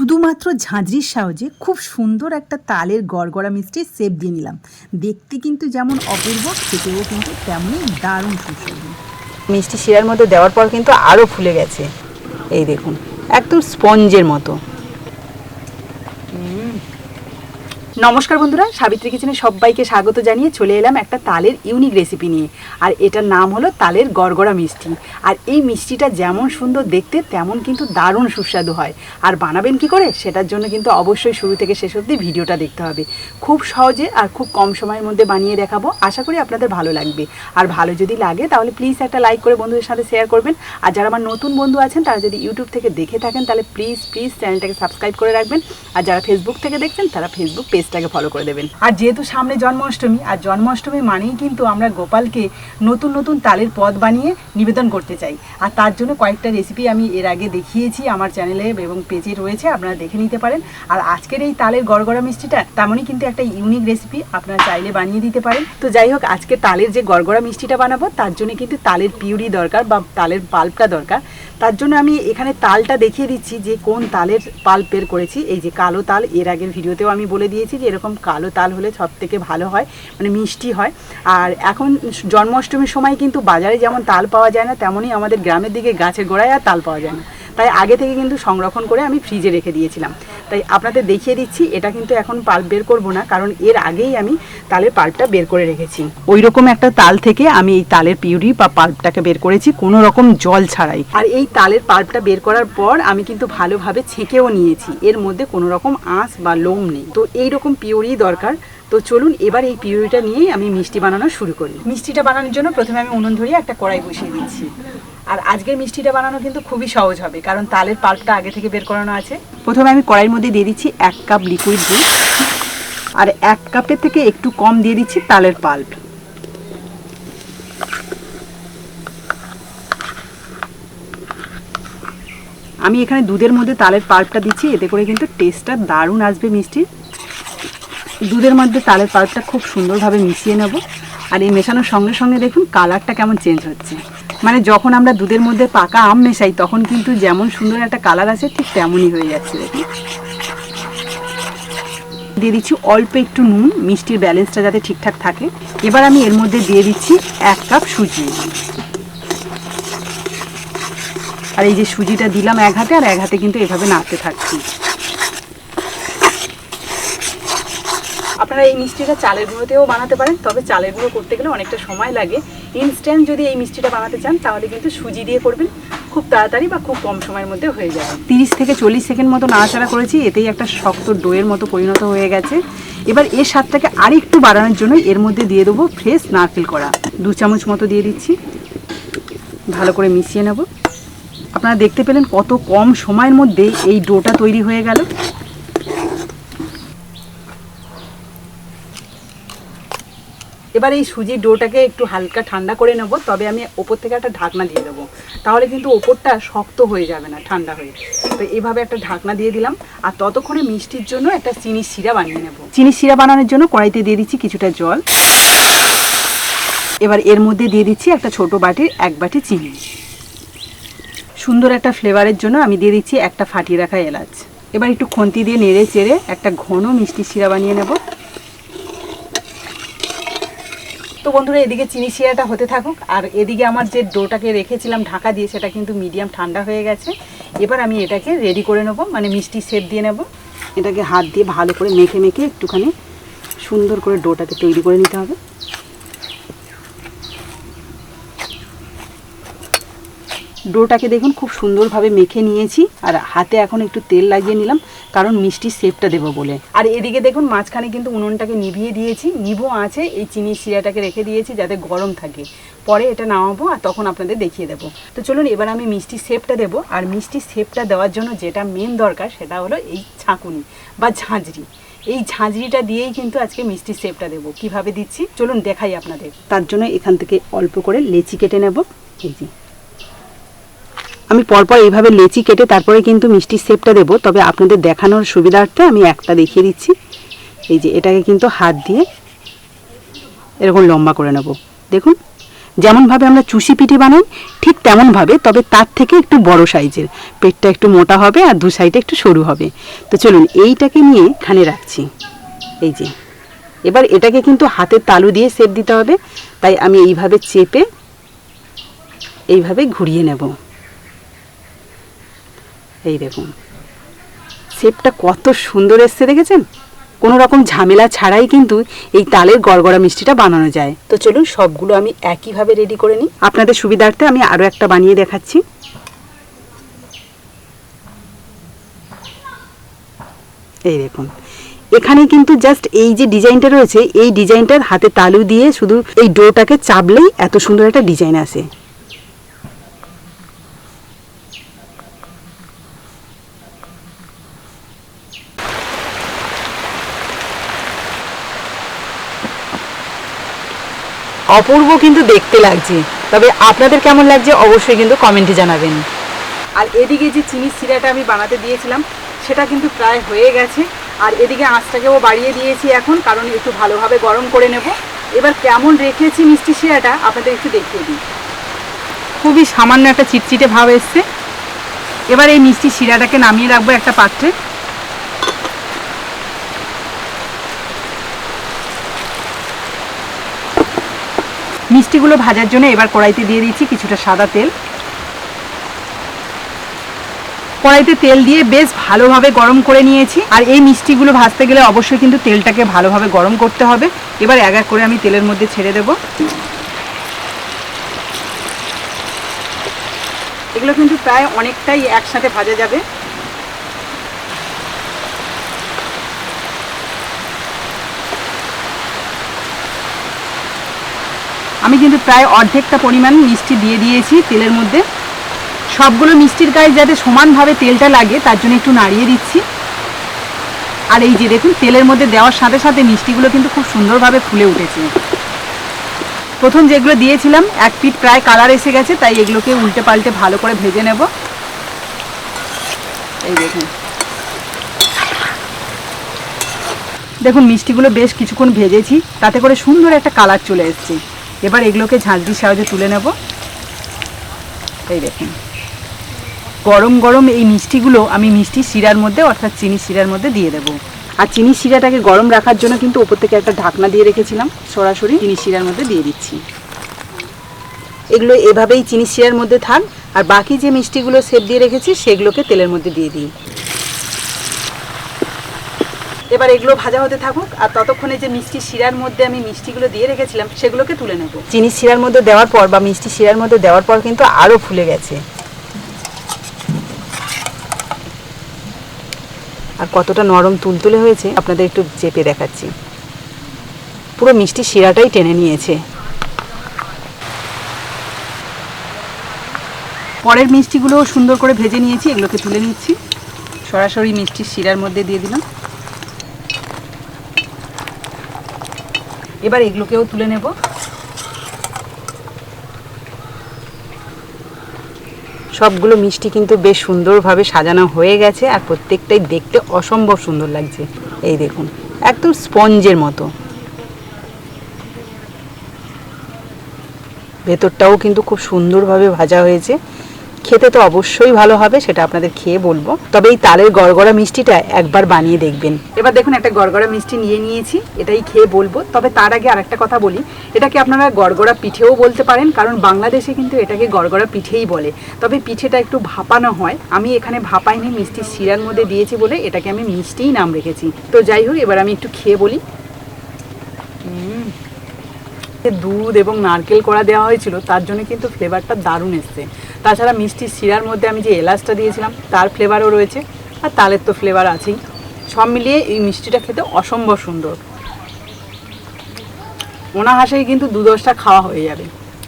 শুধুমাত্র ঝাঁঝরির সাহায্যে খুব সুন্দর একটা তালের গড়গড়া মিষ্টি সেপ দিয়ে নিলাম। দেখতে কিন্তু যেমন অপূর্ব, খেতেও কিন্তু তেমনই দারুণ সুস্বাদু। মিষ্টি শিরার মধ্যে দেওয়ার পর কিন্তু আরও ফুলে গেছে। এই দেখুন, একদম স্পঞ্জের মতো। নমস্কার বন্ধুরা, সাবিত্রী কিচেনে সবাইকে স্বাগত জানিয়ে চলে এলাম একটা তালের ইউনিক রেসিপি নিয়ে। আর এটার নাম হলো তালের গড়গড়া মিষ্টি। আর এই মিষ্টিটা যেমন সুন্দর দেখতে, তেমন কিন্তু দারুণ সুস্বাদু হয়। আর বানাবেন কি করে, সেটার জন্য কিন্তু অবশ্যই শুরু থেকে শেষ অবধি ভিডিওটা দেখতে হবে। খুব সহজে আর খুব কম সময়ের মধ্যে বানিয়ে দেখাবো। আশা করি আপনাদের ভালো লাগবে। আর ভালো যদি লাগে, তাহলে প্লিজ একটা লাইক করে বন্ধুদের সাথে শেয়ার করবেন। আর যারা আমার নতুন বন্ধু আছেন, তারা যদি ইউটিউব থেকে দেখে থাকেন, তাহলে প্লিজ প্লিজ চ্যানেলটাকে সাবস্ক্রাইব করে রাখবেন। আর যারা ফেসবুক থেকে দেখছেন, তারা ফেসবুক পেজটাকে ফলো করে দেবেন। আর যেহেতু সামনে জন্মাষ্টমী, আর জন্মাষ্টমী মানেই কিন্তু আমরা গোপালকে নতুন নতুন তালের পদ বানিয়ে নিবেদন করতে চাই। আর তার জন্য কয়েকটা রেসিপি আমি এর আগে দেখিয়েছি আমার চ্যানেলে এবং পেজে রয়েছে, আপনারা দেখে নিতে পারেন। আর আজকের এই তালের গড়গড়া মিষ্টিটা তেমনই কিন্তু একটা ইউনিক রেসিপি আপনারা চাইলে বানিয়ে দিতে পারেন। তো যাই হোক, আজকে তালের যে গড়গড়া মিষ্টিটা বানাবো, তার জন্য কিন্তু তালের পিউরি দরকার বা তালের পাল্পটা দরকার। তার জন্য আমি এখানে তালটা দেখিয়ে দিচ্ছি যে কোন তালের পাল্প বের করেছি। এই যে কালো তাল, এর আগের ভিডিওতেও আমি বলে দিয়েছি যে এরকম কালো তাল হলে সব থেকে ভালো হয় মানে মিষ্টি হয়। আর এখন জন্মাষ্টমীর সময় কিন্তু বাজারে যেমন তাল পাওয়া যায় না, তেমনই আমাদের গ্রামের দিকে গাছের গোড়ায় আর তাল পাওয়া যায় না। তাই আগে থেকে কিন্তু সংরক্ষণ করে আমি ফ্রিজে রেখে দিয়েছিলাম। তাই আপনাদের দেখিয়ে দিচ্ছি, এটা কিন্তু এখন পাল্প বের করব না, কারণ এর আগেই আমি তালের পাল্পটা বের করে রেখেছি। ওই রকম একটা তাল থেকে আমি এই তালের পিউরি বা পাল্পটাকে বের করেছি, কোনো রকম জল ছাড়াই। আর এই তালের পাল্পটা বের করার পর আমি কিন্তু ভালোভাবে ছেঁকেও নিয়েছি, এর মধ্যে কোনো রকম আঁশ বা লোম নেই। তো এই রকম পিউরি দরকার, তো চলুন এবার এই পিউরিটা নিয়েই আমি মিষ্টি বানানো শুরু করি। মিষ্টিটা বানানোর জন্য প্রথমে আমি উনুন ধরিয়ে একটা কড়াই বসিয়ে দিচ্ছি। আর আজকের মিষ্টিটা বানানো কিন্তু খুবই সহজ হবে, কারণ তালের পাল্পটা আগে থেকে বের করানো আছে। প্রথমে আমি কড়াইয়ের মধ্যে দিয়ে দিচ্ছি এক কাপ লিকুইড দুধ আর এক কাপের থেকে একটু কম দিয়ে দিচ্ছি তালের পাল্প। আমি এখানে দুধের মধ্যে তালের পাল্পটা দিচ্ছি, এতে করে কিন্তু টেস্টটা দারুণ আসবে মিষ্টির। দুধের মধ্যে তালের পাল্পটা খুব সুন্দরভাবে মিশিয়ে নেব। আর এই মেশানোর সঙ্গে সঙ্গে দেখুন কালারটা কেমন চেঞ্জ হচ্ছে। মানে যখন আমরা দুধের মধ্যে পাকা আম মেশাই, তখন কিন্তু যেমন সুন্দর একটা কালার আছে ঠিক তেমনই হয়ে যাচ্ছে দেখুন। দিয়ে দিচ্ছি অল্প একটু নুন, মিষ্টির ব্যালেন্সটা যাতে ঠিকঠাক থাকে। এবার আমি এর মধ্যে দিয়ে দিচ্ছি এক কাপ সুজি। আর এই যে সুজিটা দিলাম এক হাতে, আর এক হাতে কিন্তু এভাবে নাড়তে থাকছি। আপনারা এই মিষ্টিটা চালের গুঁড়োতেও বানাতে পারেন, তবে চালের গুঁড়ো করতে গেলে অনেকটা সময় লাগে। ইনস্ট্যান্ট যদি এই মিষ্টিটা বানাতে চান, তাহলে কিন্তু সুজি দিয়ে করবেন। খুব তাড়াতাড়ি বা খুব কম সময়ের মধ্যে হয়ে যাবে। তিরিশ থেকে চল্লিশ সেকেন্ড মতো নাড়াচাড়া করেছি, এতেই একটা শক্ত ডোয়ের মতো পরিণত হয়ে গেছে। এবার এর স্বাদটাকে আরেকটু বাড়ানোর জন্য এর মধ্যে দিয়ে দেবো ফ্রেশ নারকেল করা দু চামচ মতো দিয়ে দিচ্ছি। ভালো করে মিশিয়ে নেব। আপনারা দেখতে পেলেন কত কম সময়ের মধ্যে এই ডোটা তৈরি হয়ে গেল। এবার এই সুজির ডোটাকে একটু হালকা ঠান্ডা করে নেব, তবে আমি ওপর থেকে একটা ঢাকনা দিয়ে দেবো। তাহলে কিন্তু ওপরটা শক্ত হয়ে যাবে না, ঠান্ডা হয়ে। তো এইভাবে একটা ঢাকনা দিয়ে দিলাম, আর ততক্ষণে মিষ্টির জন্য একটা চিনির শিরা বানিয়ে নেব। চিনির শিরা বানানোর জন্য কড়াইতে দিয়ে দিচ্ছি কিছুটা জল। এবার এর মধ্যে দিয়ে দিচ্ছি একটা ছোট বাটির এক বাটি চিনি। সুন্দর একটা ফ্লেভারের জন্য আমি দিয়ে দিচ্ছি একটা ফাটিয়ে রাখা এলাচ। এবার একটু খন্তি দিয়ে নেড়ে চেড়ে একটা ঘন মিষ্টি শিরা বানিয়ে নেব। তো বন্ধুরা, এদিকে চিনি শিরাটা হতে থাকুক। আর এদিকে আমার যে ডোটাকে রেখেছিলাম ঢাকা দিয়ে, সেটা কিন্তু মিডিয়াম ঠান্ডা হয়ে গেছে। এবার আমি এটাকে রেডি করে নেব মানে মিষ্টি সেপ দিয়ে নেব। এটাকে হাত দিয়ে ভালো করে মেখে মেখে একটুখানি সুন্দর করে ডোটাকে তৈরি করে নিতে হবে। ডোটাকে দেখুন, খুব সুন্দরভাবে মেখে নিয়েছি। আর হাতে এখন একটু তেল লাগিয়ে নিলাম, কারণ মিষ্টির শেপটা দেবো বলে। আর এদিকে দেখুন, মাঝখানে কিন্তু উনুনটাকে নিভিয়ে দিয়েছি। নিবো আছে, এই চিনির শিরাটাকে রেখে দিয়েছি যাতে গরম থাকে। পরে এটা নামাবো আর তখন আপনাদের দেখিয়ে দেবো। তো চলুন, এবার আমি মিষ্টির শেপটা দেবো। আর মিষ্টির শেপটা দেওয়ার জন্য যেটা মেন দরকার, সেটা হলো এই ছাঁকুনি বা ঝাঁঝরি। এই ঝাঁঝরিটা দিয়েই কিন্তু আজকে মিষ্টির শেপটা দেবো। কীভাবে দিচ্ছি? চলুন দেখাই আপনাদের। তার জন্য এখান থেকে অল্প করে লেচি কেটে নেব। এই যে। আমি পরপর এইভাবে লেচি কেটে তারপরে কিন্তু মিষ্টির শেপটা দেবো, তবে আপনাদের দেখানোর সুবিধার্থে আমি একটা দেখিয়ে দিচ্ছি। এই যে এটাকে কিন্তু হাত দিয়ে এরকম লম্বা করে নেব। দেখুন, যেমনভাবে আমরা চুষি পিঠে বানাই, ঠিক তেমনভাবে, তবে তার থেকে একটু বড় সাইজের। পেটটা একটু মোটা হবে আর দু সাইডে একটু সরু হবে। তো চলুন, এইটাকে নিয়ে এখানে রাখছি। এই যে, এবার এটাকে কিন্তু হাতের তালু দিয়ে সেপ দিতে হবে, তাই আমি এইভাবে চেপে এইভাবে ঘুরিয়ে নেব। এই দেখুন। শেপটা কত সুন্দর এসছে, দেখেছেন? কোনো রকম ঝামেলা ছাড়াই কিন্তু এই তালের গড়গড়া মিষ্টিটা বানানো যায়। তো চলুন সবগুলো আমি একইভাবে রেডি করে নিই। আপনাদের সুবিধার্থে আমি আরও একটা বানিয়ে দেখাচ্ছি। এই দেখুন। এখানে কিন্তু জাস্ট এই যে ডিজাইনটা রয়েছে, এই ডিজাইনটার হাতে তালু দিয়ে শুধু এই ডোটাকে চাপলেই এত সুন্দর একটা ডিজাইন আসে। অপূর্ব কিন্তু দেখতে লাগছে। তবে আপনাদের কেমন লাগছে অবশ্যই কিন্তু কমেন্টে জানাবেন। আর এদিকে যে চিনির সিরাটা আমি বানাতে দিয়েছিলাম, সেটা কিন্তু প্রায় হয়ে গেছে। আর এদিকে আঁচটাকেও বাড়িয়ে দিয়েছি এখন, কারণ একটু ভালোভাবে গরম করে নেব। এবার কেমন রেখেছি মিষ্টি শিরাটা আপনাদের একটু দেখিয়ে দিই। খুবই সামান্য একটা চিটচিটে ভাব এসছে। এবার এই মিষ্টি শিরাটাকে নামিয়ে রাখব একটা পাত্রে। মিষ্টিগুলো ভাজার জন্য এবার কড়াইতে দিয়ে দিচ্ছি কিছুটা সাদা তেল। কড়াইতে তেল দিয়ে বেশ ভালোভাবে গরম করে নিয়েছি। আর এই মিষ্টিগুলো ভাজতে গেলে অবশ্যই কিন্তু তেলটাকে ভালোভাবে গরম করতে হবে। এবার এক এক করে আমি তেলের মধ্যে ছেড়ে দেব। এগুলো কিন্তু প্রায় অনেকটাই একসাথে ভাজা যাবে। আমি কিন্তু প্রায় অর্ধেকটা পরিমাণ মিষ্টি দিয়ে দিয়েছি তেলের মধ্যে। সবগুলো মিষ্টির গায়ে যাতে সমানভাবে তেলটা লাগে, তার জন্য একটু নাড়িয়ে দিচ্ছি। আর এই যে দেখুন, তেলের মধ্যে দেওয়ার সাথে সাথে মিষ্টিগুলো কিন্তু খুব সুন্দরভাবে ফুলে উঠেছে। প্রথম যেগুলো দিয়েছিলাম, এক পিঠ প্রায় কালার এসে গেছে, তাই এগুলোকে উল্টে পাল্টে ভালো করে ভেজে নেব। এই দেখুন। দেখুন, মিষ্টিগুলো বেশ কিছুক্ষণ ভেজেছি, তাতে করে সুন্দর একটা কালার চলে এসেছে। এবার এগুলোকে ঝাঁঝরির সাহায্যে তুলে নেব। এই দেখুন। গরম গরম এই মিষ্টিগুলো আমি মিষ্টি শিরার মধ্যে অর্থাৎ চিনি শিরার মধ্যে দিয়ে দেবো। আর চিনি শিরাটাকে গরম রাখার জন্য কিন্তু ওপর থেকে একটা ঢাকনা দিয়ে রেখেছিলাম। সরাসরি চিনি শিরার মধ্যে দিয়ে দিচ্ছি। এগুলো এভাবেই চিনি শিরার মধ্যে থাক। আর বাকি যে মিষ্টিগুলো সেপ দিয়ে রেখেছি, সেগুলোকে তেলের মধ্যে দিয়ে দিই। এবার এগুলো ভাজা হতে থাকুক, আর ততক্ষণে যে মিষ্টি শিরার মধ্যে আমি মিষ্টিগুলো দিয়ে রেখেছিলাম, সেগুলোকে তুলে নেব। চিনি শিরার মধ্যে দেওয়ার পর বা মিষ্টি শিরার মধ্যে দেওয়ার পর কিন্তু আরও ফুলে গেছে। আর কতটা নরম তুলতুলে হয়েছে, আপনাদের একটু চেপে দেখাচ্ছি। পুরো মিষ্টি শিরাটাই টেনে নিয়েছে। পরের মিষ্টিগুলো সুন্দর করে ভেজে নিয়েছি, এগুলোকে তুলে নিচ্ছি। সরাসরি মিষ্টির শিরার মধ্যে দিয়ে দিলাম। এবার এগুলোকেও তুলে নেব। সবগুলো মিষ্টি কিন্তু বেশ সুন্দরভাবে সাজানো হয়ে গেছে আর প্রত্যেকটাই দেখতে অসম্ভব সুন্দর লাগছে। এই দেখুন, একদম স্পঞ্জের মতো। ভেতরটাও কিন্তু খুব সুন্দরভাবে ভাজা হয়েছে। খেতে তো অবশ্যই ভালো হবে, সেটা আপনাদের খেয়ে বলব। তবে এই তালের গড়গড়া মিষ্টিটা একবার বানিয়ে দেখবেন। এবার দেখুন, একটা গড়গড়া মিষ্টি নিয়ে নিয়েছি, এটাই খেয়ে বলব। তবে তার আগে আরেকটা কথা বলি, এটাকে আপনারা গড়গড়া পিঠেও বলতে পারেন, কারণ বাংলাদেশে কিন্তু এটাকে গড়গড়া পিঠেই বলে। তবে পিঠেটা একটু ভাপানো হয়, আমি এখানে ভাপাইনি, মিষ্টি শিরার মধ্যে দিয়েছি বলে এটাকে আমি মিষ্টিই নাম রেখেছি। তো যাই হোক, এবার আমি একটু খেয়ে বলি। দুধ এবং নারকেল করা দেওয়া হয়েছিল, তার জন্য কিন্তু ফ্লেভারটা দারুণ এসছে। তাছাড়া মিষ্টি শিরার মধ্যে আমি যে এলাচটা দিয়েছিলাম, তার ফ্লেভারও রয়েছে, আর তালের তো ফ্লেভার আছেই। সব মিলিয়ে এই মিষ্টিটা খেতে অসম্ভব সুন্দর। অনাহাসেই কিন্তু দু দশটা খাওয়া হয়ে যাবে।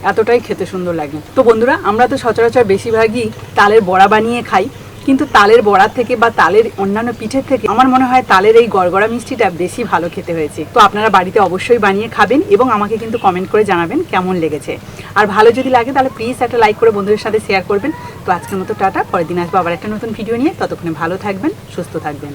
এতটাই খেতে সুন্দর লাগে। তো বন্ধুরা, আমরা তো সচরাচর বেশিরভাগই তালের বড়া বানিয়ে খাই। কিন্তু তালের বড়া থেকে বা তালের অন্যান্য পিঠের থেকে আমার মনে হয় তালের এই গড়গড়া মিষ্টিটা বেশি ভালো খেতে হয়েছে। তো আপনারা বাড়িতে অবশ্যই বানিয়ে খাবেন এবং আমাকে কিন্তু কমেন্ট করে জানাবেন কেমন লেগেছে। আর ভালো যদি লাগে তাহলে প্লিজ একটা লাইক করে বন্ধুদের সাথে শেয়ার করবেন। তো আজকের মতো টাটা, পরের দিন আসব আবার একটা নতুন ভিডিও নিয়ে। ততক্ষণে ভালো থাকবেন, সুস্থ থাকবেন।